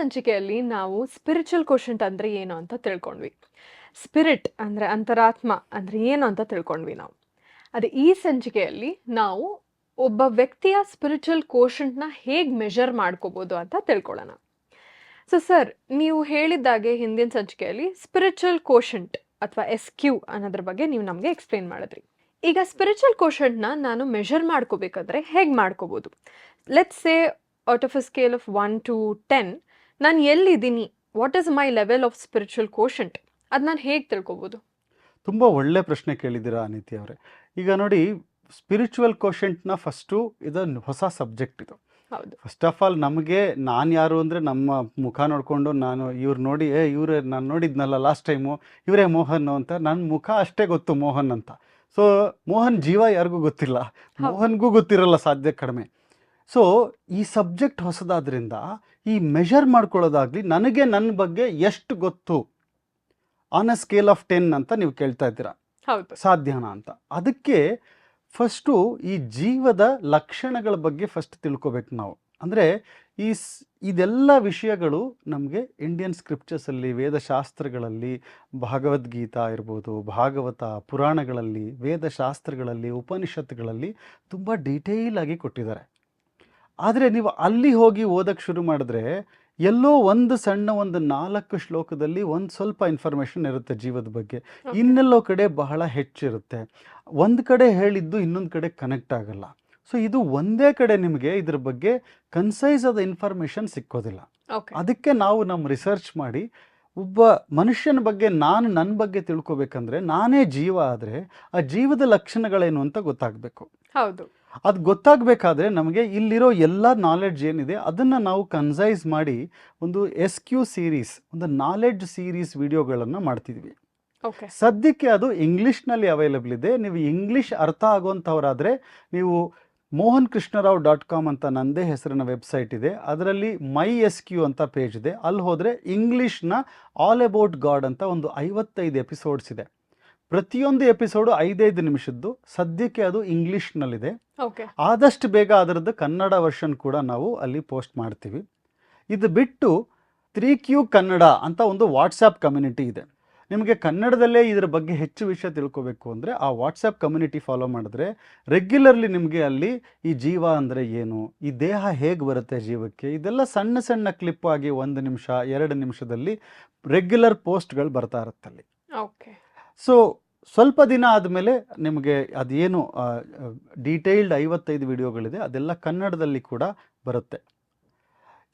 ಸಂಚಿಕೆಯಲ್ಲಿ ನಾವು spiritual quotient ಅಂದರೆ ಏನು ಅಂತ ತಿಳ್ಕೊಂಡ್ವಿ. ಸ್ಪಿರಿಟ್ ಅಂದರೆ ಅಂತರಾತ್ಮ ಅಂದರೆ ಏನು ಅಂತ ತಿಳ್ಕೊಂಡ್ವಿ ನಾವು. ಅದೇ ಈ ಸಂಚಿಕೆಯಲ್ಲಿ ನಾವು ಒಬ್ಬ ವ್ಯಕ್ತಿಯ ಸ್ಪಿರಿಚುವಲ್ ಕೋಶಂಟ್ನ ಹೇಗೆ ಮೆಷರ್ ಮಾಡ್ಕೋಬೋದು ಅಂತ ತಿಳ್ಕೊಳ್ಳೋಣ. ಸೊ ಸರ್ ನೀವು ಹೇಳಿದ್ದಾಗೆ ಹಿಂದಿನ ಸಂಚಿಕೆಯಲ್ಲಿ ಸ್ಪಿರಿಚುವಲ್ ಕೋಶಂಟ್ ಅಥವಾ ಎಸ್ ಕ್ಯೂ ಅನ್ನೋದ್ರ ಬಗ್ಗೆ ನೀವು ನಮಗೆ ಎಕ್ಸ್ಪ್ಲೇನ್ ಮಾಡಿದ್ರಿ. ಈಗ ಸ್ಪಿರಿಚುವಲ್ ಕೋಶಂಟ್ನ ನಾನು ಮೆಷರ್ ಮಾಡ್ಕೋಬೇಕಾದ್ರೆ ಹೇಗೆ ಮಾಡ್ಕೋಬೋದು? Let's say out of a scale of one to ten ನಾನು ಎಲ್ಲಿದ್ದೀನಿ? What is my level of spiritual quotient ಅದು ನಾನು ಹೇಗೆ ತಿಳ್ಕೊಬೋದು? ತುಂಬ ಒಳ್ಳೆ ಪ್ರಶ್ನೆ ಕೇಳಿದ್ದೀರಾ ಅನಿತಿ ಅವರೇ. ಈಗ ನೋಡಿ ಸ್ಪಿರಿಚುವಲ್ ಕೋಶೆಂಟ್ನ ಫಸ್ಟು ಇದೊಂದು ಹೊಸ ಸಬ್ಜೆಕ್ಟ್ ಇದು. ಹೌದು. ಫಸ್ಟ್ ಆಫ್ ಆಲ್ ನಮಗೆ ನಾನು ಯಾರು ಅಂದರೆ ನಮ್ಮ ಮುಖ ನೋಡಿಕೊಂಡು ನಾನು ಇವ್ರು ನೋಡಿ ಏ ಇವರೇ ನಾನು ನೋಡಿದ್ನಲ್ಲ ಲಾಸ್ಟ್ ಟೈಮು ಇವರೇ ಮೋಹನ್ ಅಂತ. ನನ್ನ ಮುಖ ಅಷ್ಟೇ ಗೊತ್ತು ಮೋಹನ್ ಅಂತ. ಸೊ ಮೋಹನ್ ಜೀವ ಯಾರಿಗೂ ಗೊತ್ತಿಲ್ಲ. ಮೋಹನ್ಗೂ ಗೊತ್ತಿರಲ್ಲ ಸಾಧ್ಯ ಕಡಿಮೆ. ಸೊ ಈ ಸಬ್ಜೆಕ್ಟ್ ಹೊಸದಾದ್ರಿಂದ ಈ ಮೆಷರ್ ಮಾಡ್ಕೊಳ್ಳೋದಾಗ್ಲಿ ನನಗೆ ನನ್ನ ಬಗ್ಗೆ ಎಷ್ಟು ಗೊತ್ತು? On a scale of ten ಅಂತ ನೀವು ಕೇಳ್ತಾ ಇದ್ದೀರಾ? ಸಾಧ್ಯನಾ ಅಂತ. ಅದಕ್ಕೆ ಫಸ್ಟು ಈ ಜೀವದ ಲಕ್ಷಣಗಳ ಬಗ್ಗೆ ಫಸ್ಟ್ ತಿಳ್ಕೊಬೇಕು ನಾವು. ಅಂದರೆ ಈ ಸ್ ಇದೆಲ್ಲ ವಿಷಯಗಳು ನಮಗೆ ಇಂಡಿಯನ್ ಸ್ಕ್ರಿಪ್ಚರ್ಸಲ್ಲಿ ವೇದಶಾಸ್ತ್ರಗಳಲ್ಲಿ ಭಗವದ್ಗೀತಾ ಇರ್ಬೋದು ಭಾಗವತ ಪುರಾಣಗಳಲ್ಲಿ ವೇದಶಾಸ್ತ್ರಗಳಲ್ಲಿ ಉಪನಿಷತ್ತುಗಳಲ್ಲಿ ತುಂಬ ಡೀಟೇಲ್ ಆಗಿ ಕೊಟ್ಟಿದ್ದಾರೆ. ಆದರೆ ನೀವು ಅಲ್ಲಿ ಹೋಗಿ ಓದಕ್ಕೆ ಶುರು ಮಾಡಿದ್ರೆ ಎಲ್ಲೋ ಒಂದು ಸಣ್ಣ ಒಂದು ನಾಲ್ಕು ಶ್ಲೋಕದಲ್ಲಿ ಒಂದು ಸ್ವಲ್ಪ ಇನ್ಫಾರ್ಮೇಷನ್ ಇರುತ್ತೆ ಜೀವದ ಬಗ್ಗೆ. ಇನ್ನೆಲ್ಲೋ ಕಡೆ ಬಹಳ ಹೆಚ್ಚಿರುತ್ತೆ. ಒಂದು ಕಡೆ ಹೇಳಿದ್ದು ಇನ್ನೊಂದು ಕಡೆ ಕನೆಕ್ಟ್ ಆಗಲ್ಲ. ಸೊ ಇದು ಒಂದೇ ಕಡೆ ನಿಮಗೆ ಇದ್ರ ಬಗ್ಗೆ ಕನ್ಸೈಸ್ ಆದ ಇನ್ಫಾರ್ಮೇಷನ್ ಸಿಕ್ಕೋದಿಲ್ಲ. ಅದಕ್ಕೆ ನಾವು ನಮ್ಮ ರಿಸರ್ಚ್ ಮಾಡಿ ಒಬ್ಬ ಮನುಷ್ಯನ ಬಗ್ಗೆ ನಾನು ನನ್ನ ಬಗ್ಗೆ ತಿಳ್ಕೊಬೇಕಂದ್ರೆ ನಾನೇ ಜೀವ ಆದರೆ ಆ ಜೀವದ ಲಕ್ಷಣಗಳೇನು ಅಂತ ಗೊತ್ತಾಗಬೇಕು. ಹೌದು. ಅದು ಗೊತ್ತಾಗಬೇಕಾದ್ರೆ ನಮಗೆ ಇಲ್ಲಿರೋ ಎಲ್ಲ ನಾಲೆಡ್ಜ್ ಏನಿದೆ ಅದನ್ನು ನಾವು ಕನ್ಸೈಸ್ ಮಾಡಿ ಒಂದು ಎಸ್ ಕ್ಯೂ ಸೀರೀಸ್ ಒಂದು ನಾಲೆಡ್ಜ್ ಸೀರೀಸ್ ವಿಡಿಯೋಗಳನ್ನು ಮಾಡ್ತಿದ್ವಿ. ಓಕೆ ಸದ್ಯಕ್ಕೆ ಅದು ಇಂಗ್ಲೀಷ್ನಲ್ಲಿ ಅವೈಲಬಲ್ ಇದೆ. ನೀವು ಇಂಗ್ಲೀಷ್ ಅರ್ಥ ಆಗುವಂಥವರಾದರೆ ನೀವು ಮೋಹನ್ ಕೃಷ್ಣರಾವ್ ಡಾಟ್ ಕಾಮ್ ಅಂತ ನನ್ನದೇ ಹೆಸರಿನ ವೆಬ್ಸೈಟ್ ಇದೆ. ಅದರಲ್ಲಿ ಮೈ ಎಸ್ ಕ್ಯೂ ಅಂತ ಪೇಜ್ ಇದೆ. ಅಲ್ಲಿ ಹೋದರೆ ಇಂಗ್ಲೀಷ್ನ ಆಲ್ ಅಬೌಟ್ ಗಾಡ್ ಅಂತ ಒಂದು ಐವತ್ತೈದು ಎಪಿಸೋಡ್ಸ್ ಇದೆ. ಪ್ರತಿಯೊಂದು ಎಪಿಸೋಡು ಐದೈದು ನಿಮಿಷದ್ದು. ಸದ್ಯಕ್ಕೆ ಅದು ಇಂಗ್ಲೀಷ್ನಲ್ಲಿದೆ. ಓಕೆ. ಆದಷ್ಟು ಬೇಗ ಅದರದ್ದು ಕನ್ನಡ ವರ್ಷನ್ ಕೂಡ ನಾವು ಅಲ್ಲಿ ಪೋಸ್ಟ್ ಮಾಡ್ತೀವಿ. ಇದು ಬಿಟ್ಟು ತ್ರೀ ಕ್ಯೂ ಕನ್ನಡ ಅಂತ ಒಂದು ವಾಟ್ಸಪ್ ಕಮ್ಯುನಿಟಿ ಇದೆ. ನಿಮಗೆ ಕನ್ನಡದಲ್ಲೇ ಇದರ ಬಗ್ಗೆ ಹೆಚ್ಚು ವಿಷಯ ತಿಳ್ಕೋಬೇಕು ಅಂದರೆ ಆ ವಾಟ್ಸಪ್ ಕಮ್ಯುನಿಟಿ ಫಾಲೋ ಮಾಡಿದ್ರೆ ರೆಗ್ಯುಲರ್ಲಿ ನಿಮಗೆ ಅಲ್ಲಿ ಈ ಜೀವ ಅಂದರೆ ಏನು ಈ ದೇಹ ಹೇಗೆ ಬರುತ್ತೆ ಜೀವಕ್ಕೆ ಇದೆಲ್ಲ ಸಣ್ಣ ಸಣ್ಣ ಕ್ಲಿಪ್ ಆಗಿ ಒಂದು ನಿಮಿಷ ಎರಡು ನಿಮಿಷದಲ್ಲಿ ರೆಗ್ಯುಲರ್ ಪೋಸ್ಟ್ಗಳು ಬರ್ತಾ ಇರುತ್ತಲ್ಲಿ ಓಕೆ. ಸೊ ಸ್ವಲ್ಪ ದಿನ ಆದಮೇಲೆ ನಿಮಗೆ ಅದೇನು ಡೀಟೇಲ್ಡ್ ಐವತ್ತೈದು ವಿಡಿಯೋಗಳಿದೆ ಅದೆಲ್ಲ ಕನ್ನಡದಲ್ಲಿ ಕೂಡ ಬರುತ್ತೆ.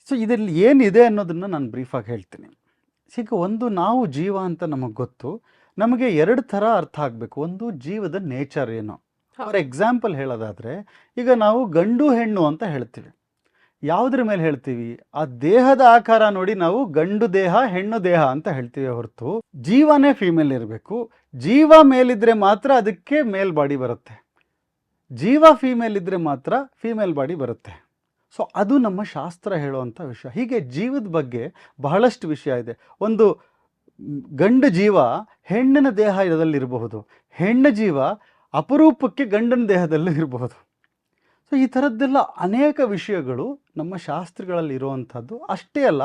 ಸೊ ಇದರಲ್ಲಿ ಏನಿದೆ ಅನ್ನೋದನ್ನು ನಾನು ಬ್ರೀಫಾಗಿ ಹೇಳ್ತೀನಿ. ಈಗ ಒಂದು ನಾವು ಜೀವ ಅಂತ ನಮಗೆ ಗೊತ್ತು ನಮಗೆ ಎರಡು ಥರ ಅರ್ಥ ಆಗಬೇಕು. ಒಂದು ಜೀವದ ನೇಚರ್ ಏನು. ಫಾರ್ ಎಕ್ಸಾಂಪಲ್ ಹೇಳೋದಾದರೆ ಈಗ ನಾವು ಗಂಡು ಹೆಣ್ಣು ಅಂತ ಹೇಳ್ತೀವಿ. ಯಾವುದ್ರ ಮೇಲೆ ಹೇಳ್ತೀವಿ? ಆ ದೇಹದ ಆಕಾರ ನೋಡಿ ನಾವು ಗಂಡು ದೇಹ, ಹೆಣ್ಣು ದೇಹ ಅಂತ ಹೇಳ್ತೀವಿ ಹೊರತು. ಜೀವನೇ ಫೀಮೇಲ್ ಇರಬೇಕು. ಜೀವ ಮೇಲಿದ್ರೆ ಮಾತ್ರ ಅದಕ್ಕೆ ಮೇಲ್ ಬಾಡಿ ಬರುತ್ತೆ. ಜೀವ ಫೀಮೇಲ್ ಇದ್ರೆ ಮಾತ್ರ ಫೀಮೇಲ್ ಬಾಡಿ ಬರುತ್ತೆ. ಸೊ ಅದು ನಮ್ಮ ಶಾಸ್ತ್ರ ಹೇಳುವಂಥ ವಿಷಯ. ಹೀಗೆ ಜೀವದ ಬಗ್ಗೆ ಬಹಳಷ್ಟು ವಿಷಯ ಇದೆ. ಒಂದು ಗಂಡು ಜೀವ ಹೆಣ್ಣಿನ ದೇಹದಲ್ಲಿರಬಹುದು ಹೆಣ್ಣು ಜೀವ ಅಪರೂಪಕ್ಕೆ ಗಂಡನ ದೇಹದಲ್ಲೂ ಇರಬಹುದು. ಸೊ ಈ ಥರದ್ದೆಲ್ಲ ಅನೇಕ ವಿಷಯಗಳು ನಮ್ಮ ಶಾಸ್ತ್ರಗಳಲ್ಲಿ ಇರುವಂಥದ್ದು. ಅಷ್ಟೇ ಅಲ್ಲ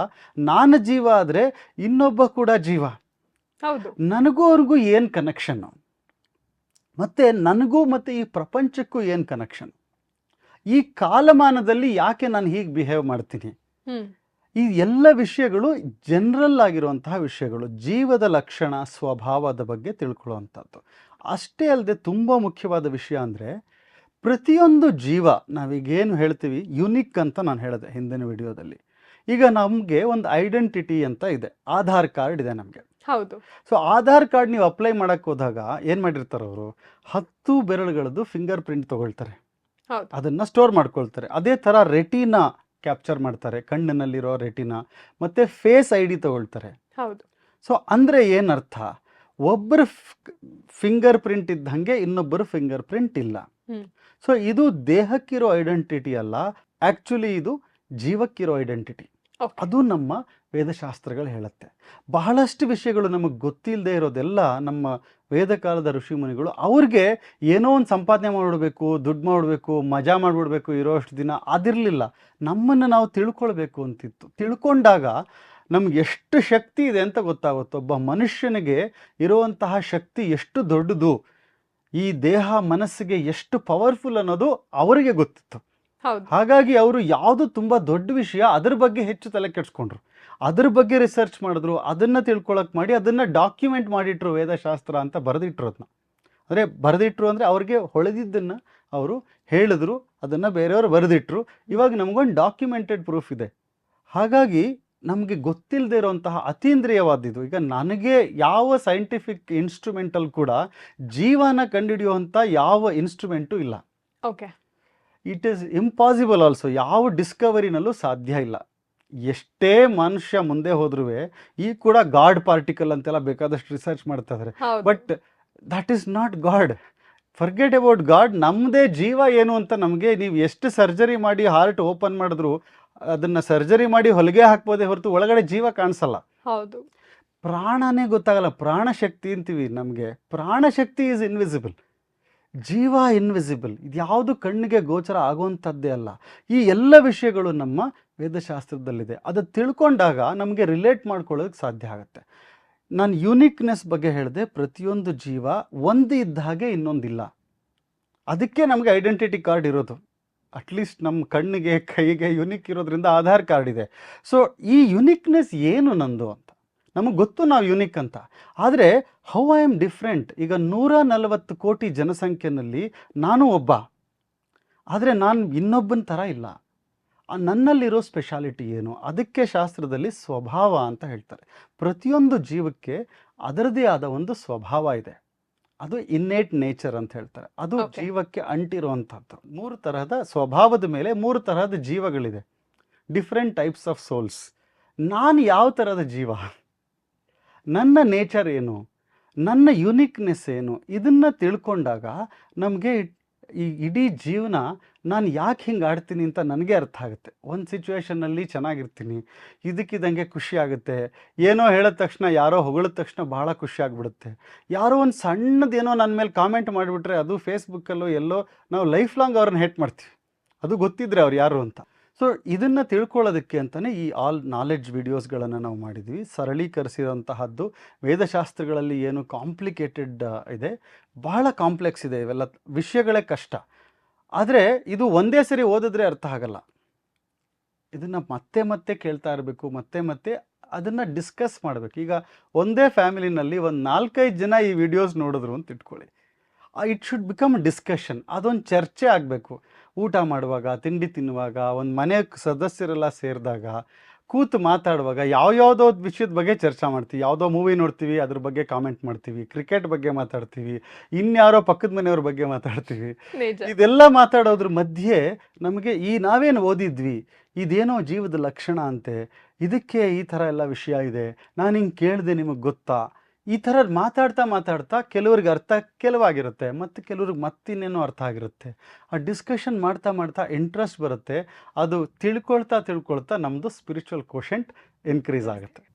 ನಾನು ಜೀವ ಆದರೆ ಇನ್ನೊಬ್ಬ ಕೂಡ ಜೀವ. ಹೌದು. ನನಗೂ ಅವ್ರಿಗೂ ಏನು ಕನೆಕ್ಷನ್ನು ಮತ್ತು ನನಗೂ ಮತ್ತು ಈ ಪ್ರಪಂಚಕ್ಕೂ ಏನು ಕನೆಕ್ಷನ್ ಈ ಕಾಲಮಾನದಲ್ಲಿ ಯಾಕೆ ನಾನು ಹೀಗೆ ಬಿಹೇವ್ ಮಾಡ್ತೀನಿ? ಈ ಎಲ್ಲ ವಿಷಯಗಳು ಜನರಲ್ ಆಗಿರುವಂತಹ ವಿಷಯಗಳು. ಜೀವದ ಲಕ್ಷಣ ಸ್ವಭಾವದ ಬಗ್ಗೆ ತಿಳ್ಕೊಳ್ಳುವಂಥದ್ದು. ಅಷ್ಟೇ ಅಲ್ಲದೆ ತುಂಬ ಮುಖ್ಯವಾದ ವಿಷಯ ಅಂದರೆ ಪ್ರತಿಯೊಂದು ಜೀವ ನಾವೀಗೇನು ಹೇಳ್ತೀವಿ ಯುನಿಕ್ ಅಂತ ನಾನು ಹೇಳಿದೆ ಹಿಂದಿನ ವಿಡಿಯೋದಲ್ಲಿ. ಈಗ ನಮಗೆ ಒಂದು ಐಡೆಂಟಿಟಿ ಅಂತ ಇದೆ. ಆಧಾರ್ ಕಾರ್ಡ್ ಇದೆ ನಮಗೆ. ಹೌದು. ಸೊ ಆಧಾರ್ ಕಾರ್ಡ್ ನೀವು ಅಪ್ಲೈ ಮಾಡಕ್ಕೆ ಹೋದಾಗ ಏನು ಮಾಡಿರ್ತಾರೆ ಅವರು? ಹತ್ತು ಬೆರಳುಗಳದ್ದು ಫಿಂಗರ್ ಪ್ರಿಂಟ್ ತಗೊಳ್ತಾರೆ. ಅದನ್ನು ಸ್ಟೋರ್ ಮಾಡ್ಕೊಳ್ತಾರೆ. ಅದೇ ಥರ ರೆಟಿನಾ ಕ್ಯಾಪ್ಚರ್ ಮಾಡ್ತಾರೆ. ಕಣ್ಣಿನಲ್ಲಿರೋ ರೆಟಿನಾ ಮತ್ತು ಫೇಸ್ ಐ ಡಿ ತಗೊಳ್ತಾರೆ. ಹೌದು. ಸೊ ಅಂದರೆ ಏನರ್ಥ? ಒಬ್ಬರ ಫಿಂಗರ್ ಪ್ರಿಂಟ್ ಇದ್ದಂಗೆ ಇನ್ನೊಬ್ಬರು ಫಿಂಗರ್ ಪ್ರಿಂಟ್ ಇಲ್ಲ. ಸೊ ಇದು ದೇಹಕ್ಕಿರೋ ಐಡೆಂಟಿಟಿ ಅಲ್ಲ ಆ್ಯಕ್ಚುಲಿ ಇದು ಜೀವಕ್ಕಿರೋ ಐಡೆಂಟಿಟಿ. ಅದು ನಮ್ಮ ವೇದಶಾಸ್ತ್ರಗಳು ಹೇಳುತ್ತೆ. ಬಹಳಷ್ಟು ವಿಷಯಗಳು ನಮಗೆ ಗೊತ್ತಿಲ್ಲದೆ ಇರೋದೆಲ್ಲ ನಮ್ಮ ವೇದಕಾಲದ ಋಷಿಮುನಿಗಳು ಅವ್ರಿಗೆ ಏನೋ ಒಂದು ಸಂಪಾದನೆ ಮಾಡಿಬಿಡ್ಬೇಕು ದುಡ್ಡು ಮಾಡಬೇಕು ಮಜಾ ಮಾಡಿಬಿಡ್ಬೇಕು ಇರೋಷ್ಟು ದಿನ ಅದಿರಲಿಲ್ಲ. ನಮ್ಮನ್ನು ನಾವು ತಿಳ್ಕೊಳ್ಬೇಕು ಅಂತಿತ್ತು. ತಿಳ್ಕೊಂಡಾಗ ನಮ್ಗೆ ಎಷ್ಟು ಶಕ್ತಿ ಇದೆ ಅಂತ ಗೊತ್ತಾಗುತ್ತೆ. ಒಬ್ಬ ಮನುಷ್ಯನಿಗೆ ಇರುವಂತಹ ಶಕ್ತಿ ಎಷ್ಟು ದೊಡ್ಡದು ಈ ದೇಹ ಮನಸ್ಸಿಗೆ ಎಷ್ಟು ಪವರ್ಫುಲ್ ಅನ್ನೋದು ಅವರಿಗೆ ಗೊತ್ತಿತ್ತು. ಹಾಗಾಗಿ ಅವರು ಯಾವುದು ತುಂಬ ದೊಡ್ಡ ವಿಷಯ ಅದ್ರ ಬಗ್ಗೆ ಹೆಚ್ಚು ತಲೆ ಕೆಡಿಸ್ಕೊಂಡ್ರು. ಅದ್ರ ಬಗ್ಗೆ ರಿಸರ್ಚ್ ಮಾಡಿದ್ರು ಅದನ್ನು ತಿಳ್ಕೊಳಕ್ ಮಾಡಿ ಅದನ್ನು ಡಾಕ್ಯುಮೆಂಟ್ ಮಾಡಿಟ್ರು ವೇದಶಾಸ್ತ್ರ ಅಂತ ಬರೆದಿಟ್ರು ಅದನ್ನ ಅಂದರೆ ಬರೆದಿಟ್ರು ಅಂದರೆ ಅವ್ರಿಗೆ ಹೊಳೆದಿದ್ದನ್ನು ಅವರು ಹೇಳಿದ್ರು ಅದನ್ನು ಬೇರೆಯವರು ಬರೆದಿಟ್ರು. ಇವಾಗ ನಮಗೊಂದು ಡಾಕ್ಯುಮೆಂಟೆಡ್ ಪ್ರೂಫ್ ಇದೆ. ಹಾಗಾಗಿ ನಮಗೆ ಗೊತ್ತಿಲ್ಲದೆ ಇರುವಂತಹ ಅತೀಂದ್ರಿಯವಾದಿದ್ದು. ಈಗ ನನಗೆ ಯಾವ ಸೈಂಟಿಫಿಕ್ ಇನ್ಸ್ಟ್ರೂಮೆಂಟಲ್ಲಿ ಕೂಡ ಜೀವನ ಕಂಡುಹಿಡಿಯುವಂಥ ಯಾವ ಇನ್ಸ್ಟ್ರೂಮೆಂಟು ಇಲ್ಲ. Okay it is impossible also ಯಾವ ಡಿಸ್ಕವರಿನಲ್ಲೂ ಸಾಧ್ಯ ಇಲ್ಲ. ಎಷ್ಟೇ ಮನುಷ್ಯ ಮುಂದೆ ಹೋದ್ರೂ ಈ ಕೂಡ ಗಾಡ್ ಪಾರ್ಟಿಕಲ್ ಅಂತೆಲ್ಲ ಬೇಕಾದಷ್ಟು ರಿಸರ್ಚ್ ಮಾಡ್ತಾ ಇದ್ದಾರೆ but that is not God forget about God ನಮ್ಮದೇ ಜೀವ ಏನು ಅಂತ ನಮಗೆ ನೀವು ಎಷ್ಟು ಸರ್ಜರಿ ಮಾಡಿ ಹಾರ್ಟ್ ಓಪನ್ ಮಾಡಿದ್ರು ಅದನ್ನು ಸರ್ಜರಿ ಮಾಡಿ ಹೊಲಿಗೆ ಹಾಕ್ಬೋದೇ ಹೊರತು ಒಳಗಡೆ ಜೀವ ಕಾಣಿಸಲ್ಲ. ಹೌದು. ಪ್ರಾಣನೇ ಗೊತ್ತಾಗಲ್ಲ ಪ್ರಾಣಶಕ್ತಿ ಅಂತೀವಿ ನಮಗೆ. ಪ್ರಾಣಶಕ್ತಿ ಈಸ್ ಇನ್ವಿಸಿಬಲ್ ಜೀವ ಇನ್ವಿಸಿಬಲ್ ಇದು ಯಾವುದು ಕಣ್ಣಿಗೆ ಗೋಚರ ಆಗುವಂಥದ್ದೇ ಅಲ್ಲ. ಈ ಎಲ್ಲ ವಿಷಯಗಳು ನಮ್ಮ ವೇದಶಾಸ್ತ್ರದಲ್ಲಿದೆ. ಅದು ತಿಳ್ಕೊಂಡಾಗ ನಮಗೆ ರಿಲೇಟ್ ಮಾಡ್ಕೊಳ್ಳೋದಕ್ಕೆ ಸಾಧ್ಯ ಆಗುತ್ತೆ. ನಾನು ಯುನಿಕ್ನೆಸ್ ಬಗ್ಗೆ ಹೇಳಿದೆ, ಪ್ರತಿಯೊಂದು ಜೀವ ಒಂದು ಇದ್ದ ಹಾಗೆ ಇನ್ನೊಂದಿಲ್ಲ. ಅದಕ್ಕೆ ನಮಗೆ ಐಡೆಂಟಿಟಿ ಕಾರ್ಡ್ ಇರೋದು. ಅಟ್ಲೀಸ್ಟ್ ನಮ್ಮ ಕಣ್ಣಿಗೆ, ಕೈಗೆ ಯುನಿಕ್ ಇರೋದ್ರಿಂದ ಆಧಾರ್ ಕಾರ್ಡ್ ಇದೆ. ಸೊ ಈ ಯುನಿಕ್ನೆಸ್ ಏನು ನಂದು ಅಂತ? ನಮಗೆ ಗೊತ್ತು ನಾವು ಯುನಿಕ್ ಅಂತ. ಆದರೆ ಹೌ ಐ ಆಮ್ ಡಿಫ್ರೆಂಟ್ ಈಗ ನೂರ ನಲವತ್ತು ಕೋಟಿ ಜನಸಂಖ್ಯೆನಲ್ಲಿ ನಾನು ಒಬ್ಬ. ಆದರೆ ನಾನು ಇನ್ನೊಬ್ಬನ ಥರ ಇಲ್ಲ. ನನ್ನಲ್ಲಿರೋ ಸ್ಪೆಷಾಲಿಟಿ ಏನು? ಅದಕ್ಕೆ ಶಾಸ್ತ್ರದಲ್ಲಿ ಸ್ವಭಾವ ಅಂತ ಹೇಳ್ತಾರೆ. ಪ್ರತಿಯೊಂದು ಜೀವಕ್ಕೆ ಅದರದೇ ಆದ ಒಂದು ಸ್ವಭಾವ ಇದೆ. ಅದು ಇನ್ನೇಟ್ ನೇಚರ್ ಅಂತ ಹೇಳ್ತಾರೆ. ಅದು ಜೀವಕ್ಕೆ ಅಂಟಿರುವಂಥದ್ದು. ಮೂರು ತರಹದ ಸ್ವಭಾವದ ಮೇಲೆ ಮೂರು ತರಹದ ಜೀವಗಳಿದೆ. ಡಿಫ್ರೆಂಟ್ ಟೈಪ್ಸ್ ಆಫ್ ಸೋಲ್ಸ್ ನಾನು ಯಾವ ಥರದ ಜೀವ? ನನ್ನ ನೇಚರ್ ಏನು? ನನ್ನ ಯುನಿಕ್ನೆಸ್ ಏನು? ಇದನ್ನು ತಿಳ್ಕೊಂಡಾಗ ನಮಗೆ ಈ ಇಡೀ ಜೀವನ ನಾನು ಯಾಕೆ ಹಿಂಗೆ ಆಡ್ತೀನಿ ಅಂತ ನನಗೆ ಅರ್ಥ ಆಗುತ್ತೆ. ಒಂದು ಸಿಚುವೇಶನ್ನಲ್ಲಿ ಚೆನ್ನಾಗಿರ್ತೀನಿ ಇದಕ್ಕಿದ್ದಂಗೆ ಖುಷಿ ಆಗುತ್ತೆ, ಏನೋ ಹೇಳಿದ ತಕ್ಷಣ, ಯಾರೋ ಹೊಗಳಿದ ತಕ್ಷಣ ಭಾಳ ಖುಷಿ ಆಗಿಬಿಡುತ್ತೆ. ಯಾರೋ ಒಂದು ಸಣ್ಣದೇನೋ ನನ್ನ ಮೇಲೆ ಕಾಮೆಂಟ್ ಮಾಡಿಬಿಟ್ರೆ ಅದು ಫೇಸ್ಬುಕ್ಕಲ್ಲೋ ಎಲ್ಲೋ ನಾವು ಲೈಫ್ ಲಾಂಗ್ ಅವ್ರನ್ನ ಹೇಟ್ ಮಾಡ್ತೀವಿ. ಅದು ಗೊತ್ತಿದ್ರೆ ಅವ್ರು ಯಾರು ಅಂತ. ಸೊ ಇದನ್ನು ತಿಳ್ಕೊಳ್ಳೋದಕ್ಕೆ ಅಂತಲೇ ಈ ಆಲ್ ನಾಲೆಡ್ಜ್ ವಿಡಿಯೋಸ್ಗಳನ್ನು ನಾವು ಮಾಡಿದ್ವಿ. ಸರಳೀಕರಿಸಿದಂತಹದ್ದು ವೇದಶಾಸ್ತ್ರಗಳಲ್ಲಿ ಏನು ಕಾಂಪ್ಲಿಕೇಟೆಡ್ ಇದೆ. ಬಹಳ ಕಾಂಪ್ಲೆಕ್ಸ್ ಇದೆ ಇವೆಲ್ಲ. ವಿಷಯಗಳೇ ಕಷ್ಟ. ಆದರೆ ಇದು ಒಂದೇ ಸರಿ ಓದಿದ್ರೆ ಅರ್ಥ ಆಗಲ್ಲ. ಇದನ್ನು ಮತ್ತೆ ಮತ್ತೆ ಕೇಳ್ತಾ ಇರಬೇಕು, ಮತ್ತೆ ಮತ್ತೆ ಅದನ್ನು ಡಿಸ್ಕಸ್ ಮಾಡಬೇಕು. ಈಗ ಒಂದೇ ಫ್ಯಾಮಿಲಿನಲ್ಲಿ ಒಂದು ನಾಲ್ಕೈದು ಜನ ಈ ವಿಡಿಯೋಸ್ ನೋಡಿದ್ರು ಅಂತ ಇಟ್ಕೊಳ್ಳಿ. ಇಟ್ ಶುಡ್ ಬಿಕಮ್ ಡಿಸ್ಕಷನ್ ಅದೊಂದು ಚರ್ಚೆ ಆಗಬೇಕು. ಊಟ ಮಾಡುವಾಗ ತಿಂಡಿ ತಿನ್ನುವಾಗ ಒಂದು ಮನೆ ಸದಸ್ಯರೆಲ್ಲ ಸೇರಿದಾಗ ಕೂತು ಮಾತಾಡುವಾಗ ಯಾವ್ಯಾವುದೋ ವಿಷಯದ ಬಗ್ಗೆ ಚರ್ಚೆ ಮಾಡ್ತೀವಿ. ಯಾವುದೋ ಮೂವಿ ನೋಡ್ತೀವಿ ಅದ್ರ ಬಗ್ಗೆ ಕಾಮೆಂಟ್ ಮಾಡ್ತೀವಿ. ಕ್ರಿಕೆಟ್ ಬಗ್ಗೆ ಮಾತಾಡ್ತೀವಿ. ಇನ್ಯಾರೋ ಪಕ್ಕದ ಮನೆಯವ್ರ ಬಗ್ಗೆ ಮಾತಾಡ್ತೀವಿ. ಇದೆಲ್ಲ ಮಾತಾಡೋದ್ರ ಮಧ್ಯೆ ನಮಗೆ ಈ ನಾವೇನು ಓದಿದ್ವಿ ಇದೇನೋ ಜೀವದ ಲಕ್ಷಣ ಅಂತೆ ಇದಕ್ಕೆ ಈ ಥರ ಎಲ್ಲ ವಿಷಯ ಇದೆ ನಾನು ಹಿಂಗೆ ಕೇಳಿದೆ ನಿಮಗೆ ಗೊತ್ತಾ? ಈ ಥರ ಮಾತಾಡ್ತಾ ಮಾತಾಡ್ತಾ ಕೆಲವ್ರಿಗೆ ಅರ್ಥ ಕೆಲವಾಗಿರುತ್ತೆ ಮತ್ತು ಕೆಲವ್ರಿಗೆ ಮತ್ತಿನ್ನೇನೋ ಅರ್ಥ ಆಗಿರುತ್ತೆ. ಆ ಡಿಸ್ಕಷನ್ ಮಾಡ್ತಾ ಮಾಡ್ತಾ ಇಂಟ್ರೆಸ್ಟ್ ಬರುತ್ತೆ. ಅದು ತಿಳ್ಕೊಳ್ತಾ ತಿಳ್ಕೊಳ್ತಾ ನಮ್ಮದು ಸ್ಪಿರಿಚುವಲ್ ಕೋಶೆಂಟ್ ಇನ್ಕ್ರೀಸ್ ಆಗುತ್ತೆ.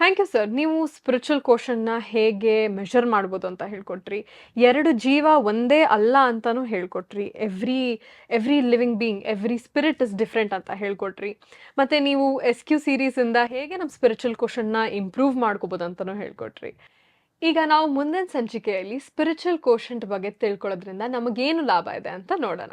ಥ್ಯಾಂಕ್ ಯು ಸರ್ ನೀವು ಸ್ಪಿರಿಚುವಲ್ ಕೋಶನ್ನ ಹೇಗೆ ಮೆಷರ್ ಮಾಡ್ಬೋದು ಅಂತ ಹೇಳ್ಕೊಟ್ರಿ. ಎರಡು ಜೀವ ಒಂದೇ ಅಲ್ಲ ಅಂತಾನೂ ಹೇಳ್ಕೊಟ್ರಿ. Every every living being every spirit is different ಅಂತ ಹೇಳ್ಕೊಟ್ರಿ. ಮತ್ತು ನೀವು ಎಸ್ ಕ್ಯೂ ಸೀರೀಸಿಂದ ಹೇಗೆ ನಮ್ಮ ಸ್ಪಿರಿಚುವಲ್ ಕೋಶನ್ನ ಇಂಪ್ರೂವ್ ಮಾಡ್ಕೋಬೋದು ಅಂತಲೂ ಹೇಳ್ಕೊಟ್ರಿ. ಈಗ ನಾವು ಮುಂದಿನ ಸಂಚಿಕೆಯಲ್ಲಿ ಸ್ಪಿರಿಚುವಲ್ ಕೋಶಂಟ್ ಬಗ್ಗೆ ತಿಳ್ಕೊಳ್ಳೋದ್ರಿಂದ ನಮಗೇನು ಲಾಭ ಇದೆ ಅಂತ ನೋಡೋಣ.